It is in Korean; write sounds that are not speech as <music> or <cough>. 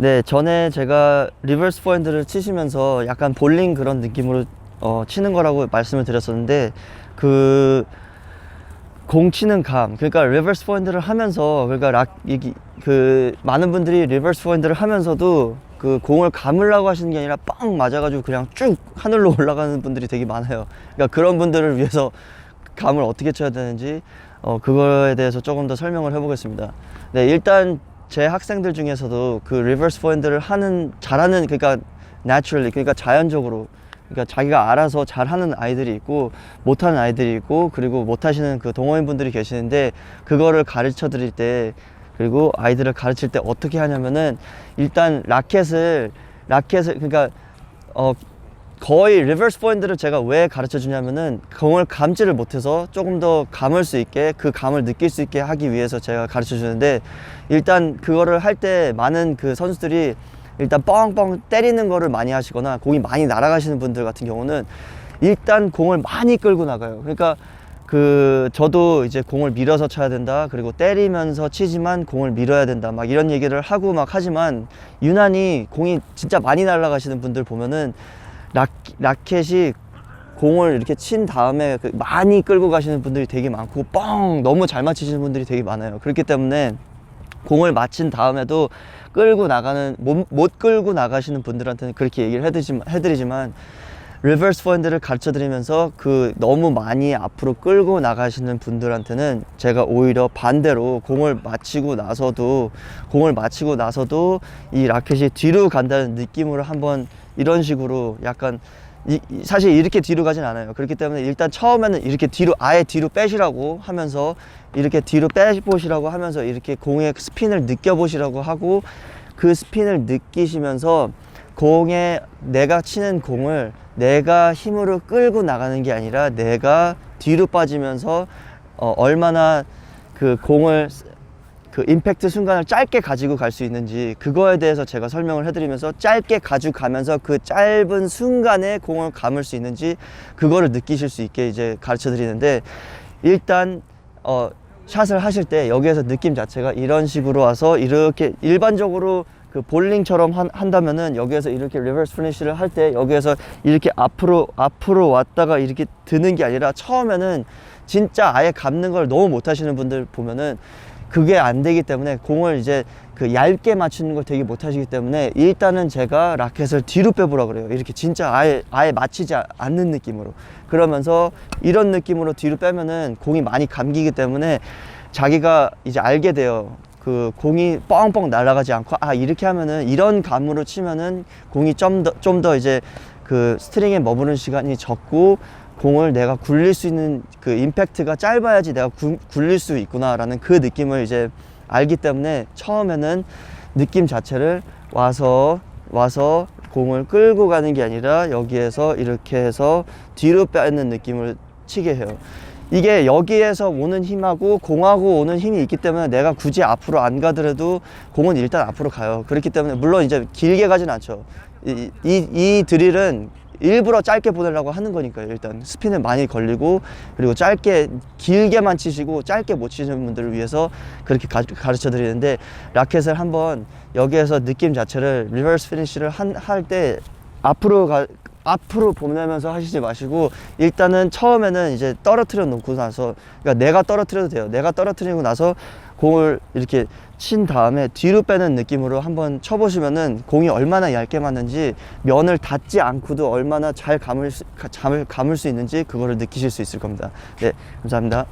네, 전에 제가 리버스 포핸드를 치시면서 약간 볼링 그런 느낌으로 어, 치는 거라고 말씀을 드렸었는데 그 공 치는 감, 그러니까 리버스 포핸드를 하면서 그러니까 락 이기 그 많은 분들이 리버스 포핸드를 하면서도 그 공을 감으려고 하시는 게 아니라 빵 맞아가지고 그냥 쭉 하늘로 <laughs> 올라가는 분들이 되게 많아요. 그러니까 그런 분들을 위해서 감을 어떻게 쳐야 되는지 어, 그거에 대해서 조금 더 설명을 해보겠습니다. 네, 일단 제 학생들 중에서도 그 리버스 포핸드를 하는 잘하는 그러니까 naturally 그러니까 자연적으로 그러니까 자기가 알아서 잘하는 아이들이 있고 못하는 아이들이 있고 그리고 못하시는 그 동호인 분들이 계시는데 그거를 가르쳐 드릴 때 그리고 아이들을 가르칠 때 어떻게 하냐면은 일단 라켓을 라켓을 그러니까 어 거의 리버스 포인트를 제가 왜 가르쳐 주냐면은 공을 감지를 못해서 조금 더 감을 수 있게 그 감을 느낄 수 있게 하기 위해서 제가 가르쳐 주는데 일단 그거를 할 때 많은 그 선수들이 일단 뻥뻥 때리는 거를 많이 하시거나 공이 많이 날아가시는 분들 같은 경우는 일단 공을 많이 끌고 나가요. 그러니까 그 저도 이제 공을 밀어서 쳐야 된다. 그리고 때리면서 치지만 공을 밀어야 된다. 막 이런 얘기를 하고 막 하지만 유난히 공이 진짜 많이 날아가시는 분들 보면은 라, 라켓이 공을 이렇게 친 다음에 그 많이 끌고 가시는 분들이 되게 많고 뻥 너무 잘 맞히시는 분들이 되게 많아요. 그렇기 때문에 공을 맞힌 다음에도 끌고 나가는 못, 못 끌고 나가시는 분들한테는 그렇게 얘기를 해드리지만, 해드리지만 리버스 포핸드를 가르쳐 드리면서 그 너무 많이 앞으로 끌고 나가시는 분들한테는 제가 오히려 반대로 공을 맞히고 나서도 공을 맞히고 나서도 이 라켓이 뒤로 간다는 느낌으로 한번 이런 식으로 약간 이, 이- 사실 이렇게 뒤로 가진 않아요. 그렇기 때문에 일단 처음에는 이렇게 뒤로 아예 뒤로 빼시라고 하면서 이렇게 뒤로 빼보시라고 하면서 이렇게 공의 스핀을 느껴보시라고 하고 그 스핀을 느끼시면서 공에 내가 치는 공을 내가 힘으로 끌고 나가는 게 아니라 내가 뒤로 빠지면서 어, 얼마나 그 공을 그 임팩트 순간을 짧게 가지고 갈 수 있는지 그거에 대해서 제가 설명을 해드리면서 짧게 가지고 가면서 그 짧은 순간에 공을 감을 수 있는지 그거를 느끼실 수 있게 이제 가르쳐 드리는데 일단 어 샷을 하실 때 여기에서 느낌 자체가 이런 식으로 와서 이렇게 일반적으로 그 볼링처럼 한, 한다면은 여기에서 이렇게 리버스 피니쉬를 할 때 여기에서 이렇게 앞으로 앞으로 왔다가 이렇게 드는 게 아니라 처음에는 진짜 아예 감는 걸 너무 못 하시는 분들 보면은 그게 안 되기 때문에 공을 이제 그 얇게 맞추는 걸 되게 못 하시기 때문에 일단은 제가 라켓을 뒤로 빼보라 그래요. 이렇게 진짜 아예 아예 맞히지 않는 느낌으로. 그러면서 이런 느낌으로 뒤로 빼면은 공이 많이 감기기 때문에 자기가 이제 알게 돼요. 그 공이 뻥뻥 날아가지 않고 아 이렇게 하면은 이런 감으로 치면은 공이 좀 더 좀더 이제 그 스트링에 머무는 시간이 적고 공을 내가 굴릴 수 있는 그 임팩트가 짧아야지 내가 굴, 굴릴 수 있구나라는 그 느낌을 이제 알기 때문에 처음에는 느낌 자체를 와서 와서 공을 끌고 가는 게 아니라 여기에서 이렇게 해서 뒤로 빼는 느낌을 치게 해요. 이게 여기에서 오는 힘하고 공하고 오는 힘이 있기 때문에 내가 굳이 앞으로 안 가더라도 공은 일단 앞으로 가요. 그렇기 때문에 물론 이제 길게 가진 않죠. 이, 이, 이 드릴은 일부러 짧게 보내려고 하는 거니까요. 일단 스핀을 많이 걸리고 그리고 짧게 길게만 치시고 짧게 못 치시는 분들을 위해서 그렇게 가, 가르쳐 드리는데 라켓을 한번 여기에서 느낌 자체를 리버스 피니쉬를 할 때 앞으로 가, 앞으로 보내면서 하시지 마시고 일단은 처음에는 이제 떨어뜨려 놓고 나서 그러니까 내가 떨어뜨려도 돼요. 내가 떨어뜨리고 나서 공을 이렇게 친 다음에 뒤로 빼는 느낌으로 한번 쳐보시면은 공이 얼마나 얇게 맞는지 면을 닿지 않고도 얼마나 잘 감을 수, 가- 감을 감을 수 있는지 그거를 느끼실 수 있을 겁니다. 네, 감사합니다.